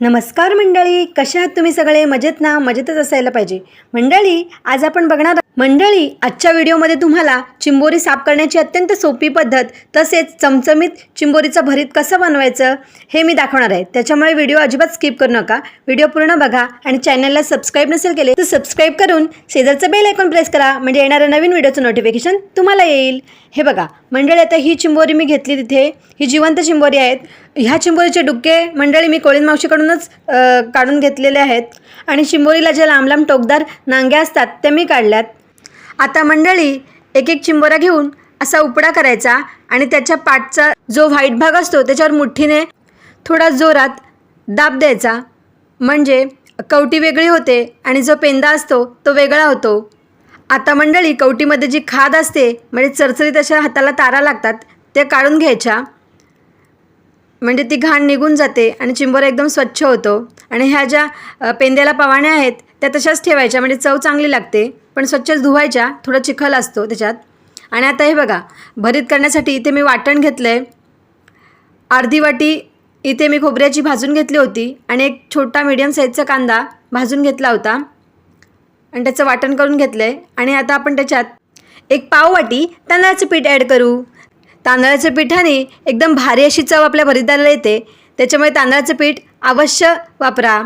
नमस्कार मंडळी कशा आहात तुम्ही सगळे? मजेत ना? मजेतच असायला पाहिजे. मंडळी आज आपण बघणार मंडळी आजच्या व्हिडिओमध्ये तुम्हाला चिंबोरी साफ करण्याची अत्यंत सोपी पद्धत तसेच चमचमीत चिंबोरीचं भरीत कसं बनवायचं हे मी दाखवणार आहे. त्याच्यामुळे व्हिडिओ अजिबात स्किप करू नका. व्हिडिओ पूर्ण बघा आणि चॅनलला सबस्क्राईब नसेल केले तर सबस्क्राईब करून शेजारचं बेल ऐकून प्रेस करा म्हणजे येणाऱ्या नवीन व्हिडिओचं नोटिफिकेशन तुम्हाला येईल. हे बघा मंडळी आता ही चिंबोरी मी घेतली तिथे. ही जिवंत चिंबोरी आहेत. ह्या चिंबोरीचे डुक्के मंडळी मी कोळीन मावशीकडूनच काढून घेतलेले आहेत. आणि चिंबोरीला ज्या लांब लांब टोकदार नांग्या असतात त्या मी काढल्यात. आता मंडळी एक एक चिंबोरा घेऊन असा उपडा करायचा आणि त्याच्या पाठचा जो व्हाईट भाग असतो त्याच्यावर मुठ्ठीने थोडा जोरात दाब द्यायचा. म्हणजे कवटी वेगळी होते आणि जो पेंदा असतो तो वेगळा होतो. आता मंडळी कवटीमध्ये जी खाद असते म्हणजे चरचरीत अशा हाताला तारा लागतात त्या काढून घ्यायच्या. म्हणजे ती घाण निघून जाते आणि चिंबोरा एकदम स्वच्छ होतो. आणि ह्या ज्या पेंद्याला पवाण्या आहेत त्या तशाच ठेवायच्या म्हणजे चव चांगली लागते पण स्वच्छच धुवायच्या थोडा चिखल असतो त्याच्यात. आणि आता हे बघा भरीत करण्यासाठी इथे मी वाटण घेतलं आहे अर्धी वाटी इथे मी खोबऱ्याची भाजून घेतली होती आणि एक छोटा मीडियम साईजचा कांदा भाजून घेतला होता. आणि त्याचं वाटण करून घेतलं आहे आणि आता आपण त्याच्यात एक पाव वाटी तांदळाचं पीठ ॲड करू. तांदळाच्या पिठाने एकदम भारी अशी चव आपल्या भरीताला येते. त्याच्यामुळे तांदळाचं पीठ अवश्य वापरा.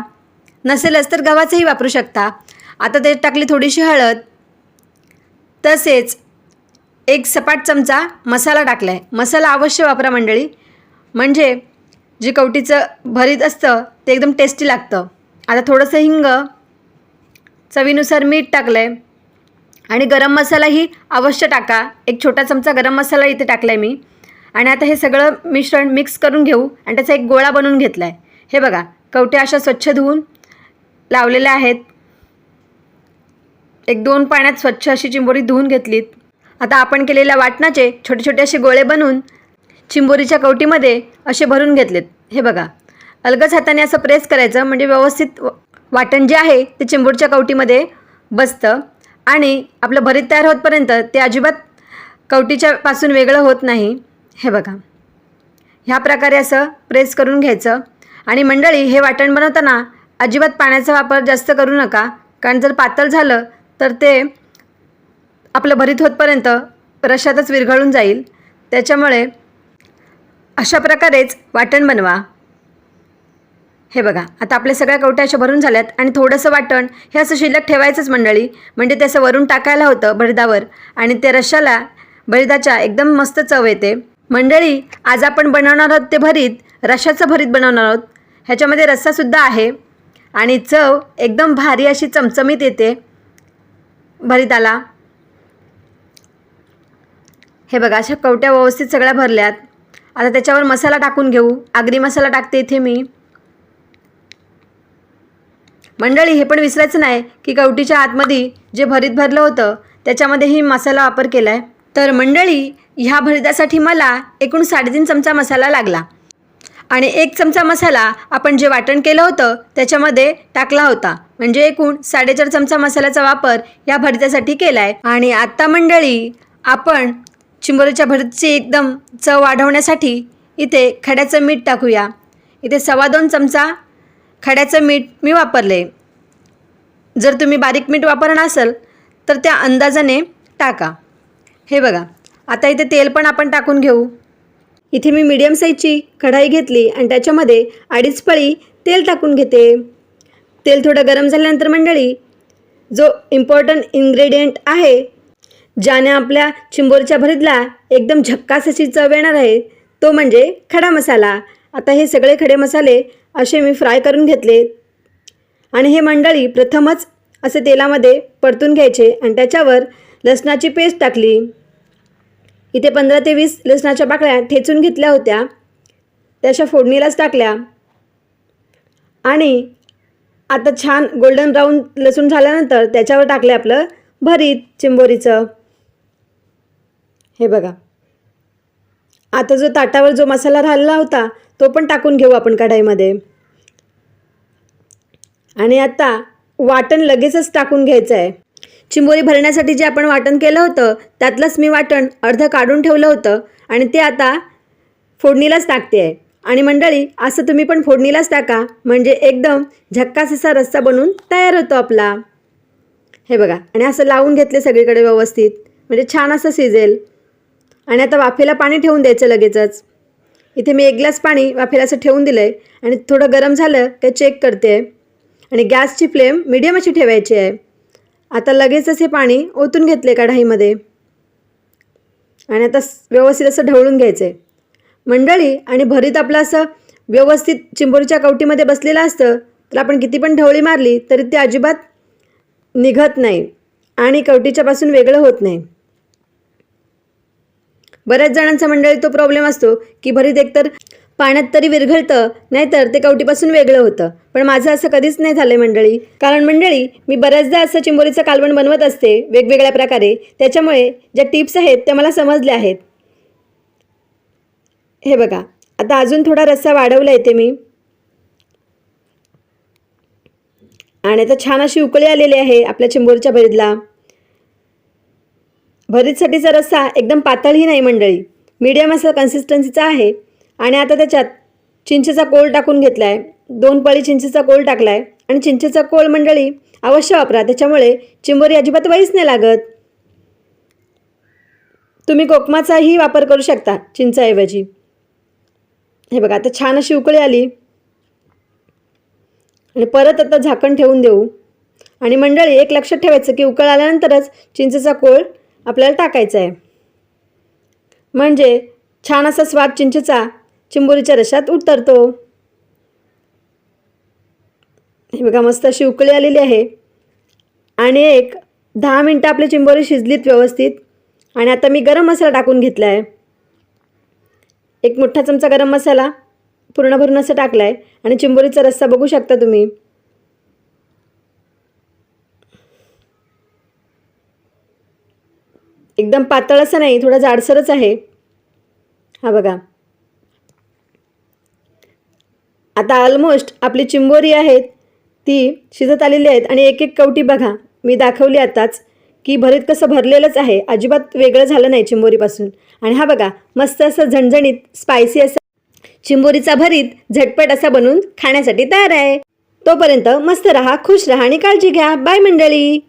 नसेलच तर गव्हाचंही वापरू शकता. आता त्याच्यात टाकली थोडीशी हळद. तसेच एक सपाट चमचा मसाला टाकला आहे मसाला अवश्य वापरा मंडळी. म्हणजे जे कवटीचं भरीत असतं ते एकदम टेस्टी लागतं. आता थोडंसं हिंग चवीनुसार मीठ टाकलं आहे आणि गरम मसालाही अवश्य टाका. एक छोटा चमचा गरम मसाला इथे टाकला आहे मी. आणि आता हे सगळं मिश्रण मिक्स करून घेऊ. आणि त्याचा एक गोळा बनवून घेतला आहे हे बघा कवट्या अशा स्वच्छ धुवून लावलेल्या आहेत. एक दोन पाण्यात स्वच्छ अशी चिंबोरी धुवून घेतलीत. आता आपण केलेल्या वाटणाचे छोटे छोटे असे गोळे बनवून चिंबोरीच्या कवटीमध्ये असे भरून घेतलेत. हे बघा. अलगच हाताने असं प्रेस करायचं म्हणजे व्यवस्थित व- वाटण जे आहे ते चिंबोरच्या कवटीमध्ये बसतं आणि आपलं भरीत तयार होतपर्यंत ते अजिबात कवटीच्या पासून वेगळं होत नाही. हे बघा. ह्या प्रकारे असं प्रेस करून घ्यायचं आणि मंडळी हे वाटण बनवताना अजिबात पाण्याचा वापर जास्त करू नका. कारण जर पातळ झालं तर ते आपलं भरीत होतपर्यंत रशातच विरघळून जाईल. त्याच्यामुळे अशा प्रकारेच वाटण बनवा. हे बघा आता आपल्या सगळ्या कवट्या अशा भरून झाल्यात आणि थोडंसं वाटण हे असं शिल्लक ठेवायचंच मंडळी. म्हणजे ते असं वरून टाकायला होतं भरदावर आणि ते रश्शाला भरीताच्या एकदम मस्त चव येते. मंडळी आज आपण बनवणार आहोत ते भरीत रशाचं भरीत बनवणार आहोत. ह्याच्यामध्ये रस्सासुद्धा आहे. आणि चव एकदम भारी अशी चमचमीत येते. भरीताला हे बघा अशा कवट्या व्यवस्थित सगळ्या भरल्यात. आता त्याच्यावर मसाला टाकून घेऊ. आगरी मसाला टाकते इथे मी. मंडळी हे पण विसरायचं नाही की कवटीच्या आतमध्ये जे भरीत भरलं होतं त्याच्यामध्येही मसाला वापर केला आहे तर मंडळी ह्या भरितासाठी मला एकूण साडेतीन चमचा मसाला लागला. आणि एक चमचा मसाला आपण जे वाटण केलं होतं त्याच्यामध्ये टाकला होता. म्हणजे एकूण साडेचार चमचा मसाल्याचा वापर या भरत्यासाठी केला आहे आणि आत्ता मंडळी आपण चिंबोरीच्या भरतीची एकदम चव वाढवण्यासाठी इथे खड्याचं मीठ टाकूया. इथे सव्वा दोन चमचा खड्याचं मीठ मी वापरले. जर तुम्ही बारीक मीठ वापरणार असाल तर त्या अंदाजाने टाका. हे बघा आता इथे तेल पण आपण टाकून घेऊ. इथे मी मीडियम साईजची कढाई घेतली आणि त्याच्यामध्ये अडीच पळी तेल टाकून घेते. तेल थोडं गरम झाल्यानंतर मंडळी जो इम्पॉर्टंट इन्ग्रेडियंट आहे ज्याने आपल्या चिंबोरीच्या भरीतला एकदम झक्कास अशी चव येणार आहे तो म्हणजे खडा मसाला. आता हे सगळे खडे मसाले असे मी फ्राय करून घेतले. आणि हे मंडळी प्रथमच असे तेलामध्ये परतून घ्यायचे आणि त्याच्यावर लसणाची पेस्ट टाकली. इथे पंधरा ते वीस लसणाच्या पाकळ्या ठेचून घेतल्या होत्या. त्या अशा फोडणीलाच टाकल्या. आणि आता छान गोल्डन ब्राऊन लसूण झाल्यानंतर त्याच्यावर टाकलं आपलं भरीत चिंबोरीचं. हे बघा. आता जो ताटावर जो मसाला राहिला होता तो पण टाकून घेऊ आपण कढाईमध्ये. आणि आता वाटण लगेचच टाकून घ्यायचं आहे चिंबोरी भरण्यासाठी जे आपण वाटण केलं होतं त्यातलंच मी वाटण अर्धं काढून ठेवलं होतं आणि ते आता फोडणीलाच टाकते आहे आणि मंडळी असं तुम्ही पण फोडणीलाच टाका. म्हणजे एकदम झक्कास असा रस्सा बनवून तयार होतो आपला. हे बघा आणि असं लावून घेतले सगळीकडे व्यवस्थित. म्हणजे छान असं शिजेल. आणि आता वाफेला पाणी ठेवून द्यायचं लगेचच. इथे मी एक ग्लास पाणी वाफेला असं ठेवून दिलं आहे आणि थोडं गरम झालं ते चेक करते. आणि गॅसची फ्लेम मिडियम अशी ठेवायची आहे. आता लगेचच हे पाणी ओतून घेतले कढाईमध्ये आणि आता व्यवस्थित असं ढवळून घ्यायचं. आहे मंडळी आणि भरीत आपलं असं व्यवस्थित चिंबोरीच्या कवटीमध्ये बसलेलं असतं तर आपण किती पण ढवळी मारली तरी ते अजिबात निघत नाही. आणि कवटीच्यापासून वेगळं होत नाही. बऱ्याच जणांचा मंडळी तो प्रॉब्लेम असतो की भरीत एकतर पाण्यात तरी विरघळतं नाहीतर ते कवटीपासून वेगळं होतं. पण माझं असं कधीच नाही झालं मंडळी. कारण मंडळी मी बऱ्याचदा असं चिंबोरीचं कालवण बनवत असते वेगवेगळ्या प्रकारे. त्याच्यामुळे ज्या टिप्स आहेत त्या मला समजल्या आहेत. हे बघा आता अजून थोडा रस्सा वाढवला येते मी. आणि आता छान अशी उकळी आलेली आहे आपल्या चिंबोरीच्या भरीतला. भरीतसाठीचा रस्सा एकदम पातळही नाही मंडळी. मीडियम असं कन्सिस्टन्सीचा आहे. आणि आता त्याच्यात चिंचेचा कोळ टाकून घेतला आहे दोन पळी चिंचेचा कोळ टाकला आहे आणि चिंचेचा कोळ मंडळी अवश्य वापरा. त्याच्यामुळे चिंबोरी अजिबात वहीच नाही लागत. तुम्ही कोकमाचाही वापर करू शकता चिंचाऐवजी. हे बघा आता छान अशी उकळी आली. आणि परत आता झाकण ठेवून देऊ. आणि मंडळी एक लक्षात ठेवायचं की उकळ आल्यानंतरच चिंचेचा कोळ आपल्याला टाकायचा आहे म्हणजे छान असा स्वाद चिंचेचा चिंबोरीच्या रशात उतरतो. हे बघा मस्त अशी उकळी आलेली आहे. आणि एक दहा मिनटं आपली चिंबोरी शिजलीत व्यवस्थित. आणि आता मी गरम मसाला टाकून घेतला आहे एक मोठा चमचा गरम मसाला पूर्ण भरून असं टाकला आहे आणि चिंबोरीचा रस्सा बघू शकता तुम्ही. एकदम पातळ असं नाही थोडा जाडसरच आहे. हा बघा. आता ऑलमोस्ट आपली चिंबोरी आहेत ती शिजत आलेली आहेत आणि एक एक कवटी बघा मी दाखवली आताच की भरीत कसं भरलेलंच आहे. अजिबात वेगळं झालं नाही चिंबोरीपासून. आणि हा बघा मस्त असं झणझणीत स्पायसी असं. चिंबोरीचा भरीत झटपट असा बनवून खाण्यासाठी तयार आहे. तोपर्यंत मस्त रहा खुश रहा आणि काळजी घ्या. बाय मंडळी!